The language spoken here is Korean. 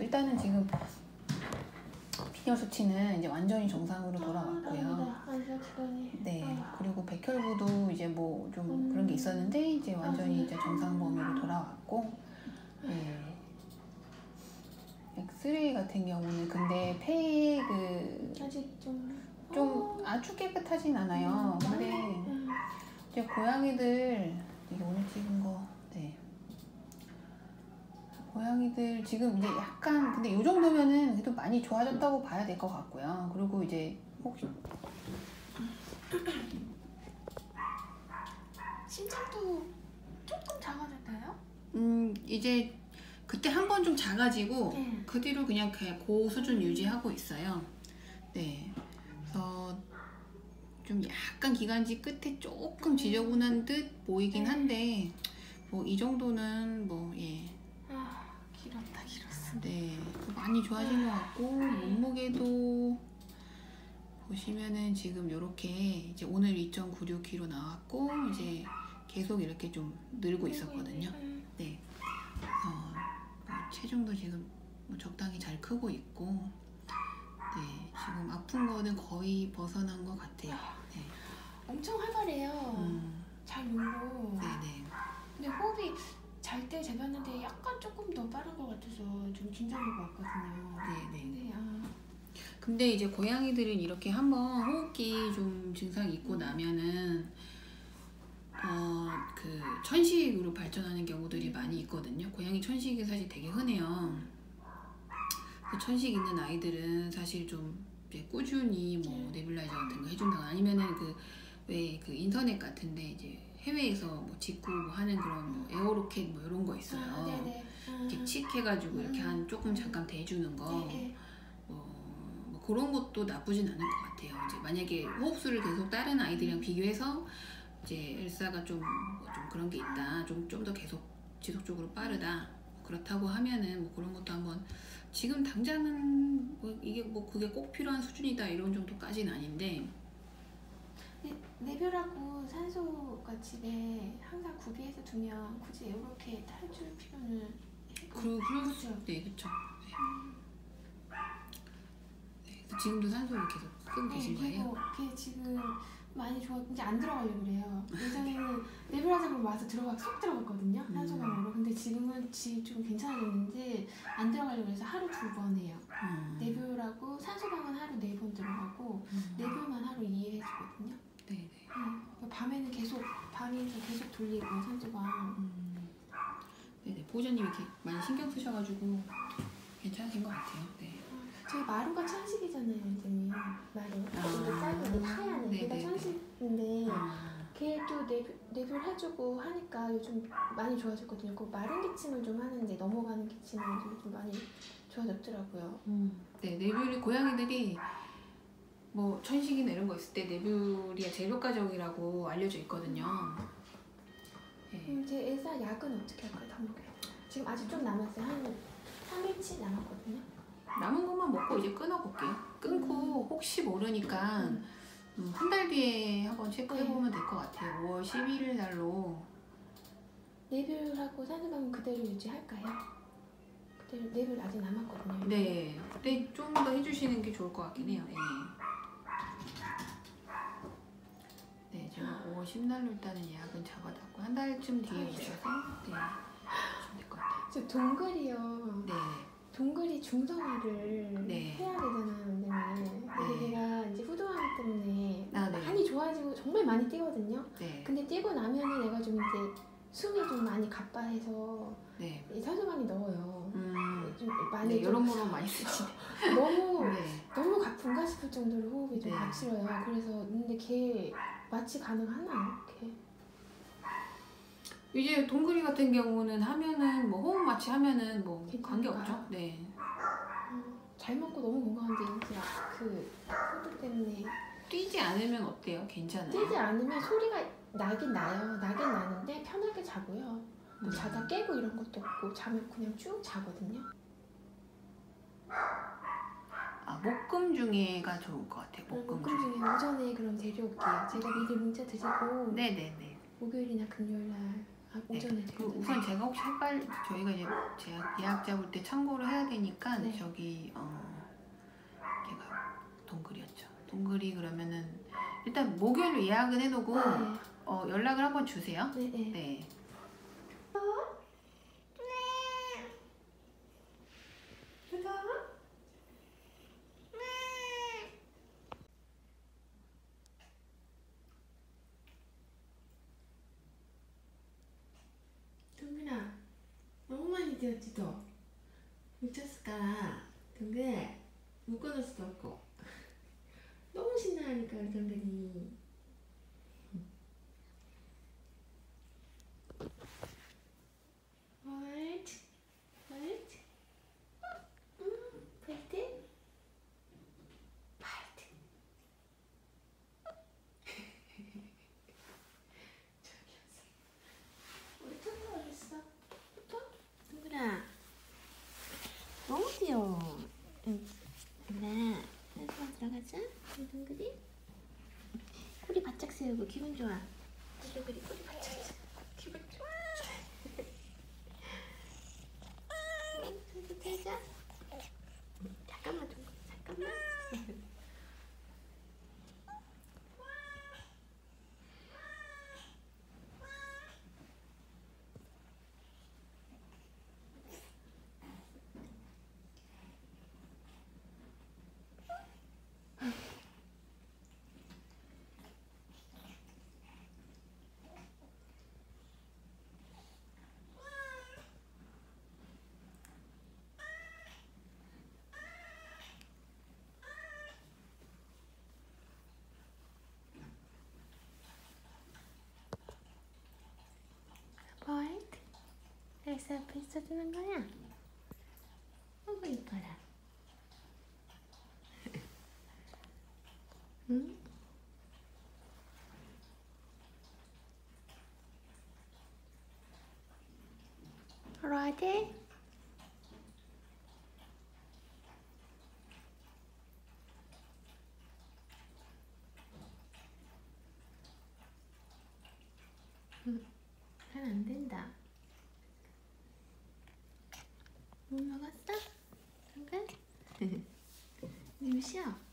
일단은 지금 비뇨 수치는 이제 완전히 정상으로 돌아왔고요. 네, 그리고 백혈구도 이제 뭐 좀 그런 게 있었는데 이제 완전히 이제 정상 범위로 돌아왔고, 네. 엑스레이 같은 경우는 근데 폐에 그 아직 좀. 좀 아주 깨끗하진 않아요. 근데 음. 이제 고양이들 이게 오늘 찍은 거, 네. 고양이들 지금 이제 약간 근데 이 정도면은 그래도 많이 좋아졌다고 봐야 될 것 같고요. 그리고 이제 혹시 심장도 조금 작아졌나요? 음 이제 그때 한 번 좀 작아지고 네. 그 뒤로 그냥 그- 그 수준 유지하고 있어요. 네. 그래서 좀 약간 기관지 끝에 조금 지저분한 듯 보이긴 한데 뭐 이 정도는 뭐 예. 아 길었다 길었어. 네. 많이 좋아진 것 같고 몸무게도 보시면은 지금 이렇게 이제 오늘 2.96kg 나왔고 이제 계속 이렇게 좀 늘고 있었거든요. 음. 네. 뭐 체중도 지금 뭐 적당히 잘 크고 있고, 네. 지금 아픈 거는 거의 벗어난 것 같아요. 네. 엄청 활발해요. 음, 잘 놀고. 네네. 근데 호흡이 잘 때 재봤는데 약간 조금 더 빠른 것 같아서 좀 긴장하고 왔거든요. 네네. 네, 아, 근데 이제 고양이들은 이렇게 한번 호흡기 좀 증상이 있고 나면은 어 그 천식으로 발전하는 경우들이 많이 있거든요. 고양이 천식이 사실 되게 흔해요. 그 천식 있는 아이들은 사실 좀 꾸준히 뭐 네뷸라이저 같은 거 해준다거나 아니면은 그왜그 인터넷 같은데 이제 해외에서 뭐 직구 뭐 하는 그런 뭐 에어로켓 뭐 이런 거 있어요. 아. 아, 이렇게 칙 해가지고 이렇게 한 조금 잠깐 대주는 거. 어, 뭐 그런 것도 나쁘진 않을 것 같아요. 이제 만약에 호흡수를 계속 다른 아이들이랑 비교해서 이제 엘사가 좀, 뭐좀 그런 게 있다, 좀 좀 더 계속 지속적으로 빠르다 그렇다고 하면은 뭐 그런 것도 한번 지금 당장은 뭐 이게 뭐 그게 꼭 필요한 수준이다 이런 정도까지는 아닌데 네, 내별하고 산소가 집에 항상 구비해서 두면 굳이 이렇게 탈줄 필요는 그 그럴 수. 네 그렇죠. 네. 네, 그래서 지금도 산소를 계속 끄고 계신 네, 거예요? 그리고 그게 지금 많이 좋아 이제 안 들어가려고 그래요. 예전에는 네뷸라장으로 와서 들어가 쏙 들어갔거든요. 음. 산소방으로. 근데 지금은 지 좀 괜찮아졌는지 안 들어가려고 해서 하루 두 번 해요. 음. 네뷸라고 산소방은 하루 네 번 들어가고 음. 네뷸만 하루 2회 해주거든요. 네. 밤에는 계속 밤에서 계속 돌리고 산소방. 음. 네네. 보호자님 이렇게 많이 신경 쓰셔가지고 괜찮으신 것 같아요. 네. 저희 마루가 천식이잖아요, 완전히. 마루. 아. 근데 짧은 하얀. 애가 천식인데 아, 걔도 내뷰를 해주고 하니까 요즘 많이 좋아졌거든요. 그 마른 기침을 좀 하는데 넘어가는 기침을 좀, 좀 많이 좋아졌더라고요. 네, 네뷰리 고양이들이 뭐 천식이나 이런 거 있을 때 네뷰리가 제일 효과적이라고 알려져 있거든요. 네. 그럼 제 엘사 약은 어떻게 할까요? 다 먹어요. 지금 아직 좀 남았어요. 한 3일치 남았거든요. 남은 것만 먹고 이제 끊어볼게요. 끊고 혹시 모르니까 음, 한달 뒤에 한번 체크해보면 될 것 같아요. 5월 11일 날로 내뷰하고 산소방은 그대로 유지할까요? 그대로 내뷰 아직 남았거든요. 네, 그때 좀더 해주시는 게 좋을 것 같긴 해요. 네. 네, 5월 10날로 일단은 예약은 잡아놨고 한 달쯤 뒤에 오셔서 네, 주시면 될것 같아요. 저 동글이요. 네, 동글이 중성화를 네. 해야 되잖아요, 원장님. 근데 네. 제가 이제 후두암 때문에 아, 네. 많이 좋아지고 정말 많이 뛰거든요. 네, 근데 뛰고 나면은 내가 좀 이제 숨이 좀 많이 가빠해서 네. 이 산소 많이 넣어요. 음, 좀 많이 네, 좀 여러모로 많이 쓰시네. 너무 네. 너무 가쁜가 싶을 정도로 호흡이 좀 네. 거칠어요. 그래서 근데 걔 마취 가능하나요? 걔? 이제 동그리 같은 경우는 하면은 뭐 호흡 마취 하면은 뭐? 관계 없죠. 네. 음, 잘 먹고 너무 건강한데 이제 그 호흡 때문에 뛰지 않으면 어때요? 괜찮아요? 뛰지 않으면 소리가 나긴 나요. 나긴 나는데 편하게 자고요. 뭐 음. 자다 깨고 이런 것도 없고 자면 그냥 쭉 자거든요. 아 목금 중에가 좋을 것 같아요. 목금 목금 중에. 중에 오전에 그럼 데려올게요. 제가 미리 문자 드리고 네네네. 목요일이나 금요일 날 아, 오전에 네. 제가 그 우선 제가 혹시 헷갈리 저희가 이제 제가 예약 잡을 때 참고를 해야 되니까 네. 저기 어 걔가 동글이었죠. 동글이 그러면은 일단 목요일로 예약은 해놓고 네. 어, 연락을 한번 주세요. 네, 네. 네. 동근아 너무 많이 되었지 너 묻혔을까 동근 묶어놓을 수도 없고 너무 신나하니까 우리 동근이 옳지 옳지 음 파이팅 파이팅 우리 토토 어딨어? 토토? 동근아 너무 귀여워 응. 동근아 한번 들어가자 우리 동근이 꼬리 바짝 세우고 기분 좋아. 동근이 꼬리 세우고 기분 좋아 응, 동근 자자 잠깐만 동근 잠깐만 포인트 옆에 있어주는 거야 어구 이뻐라 응? Ready? 잘안 된다. 못 먹었어? 잠깐? 눈 쉬어.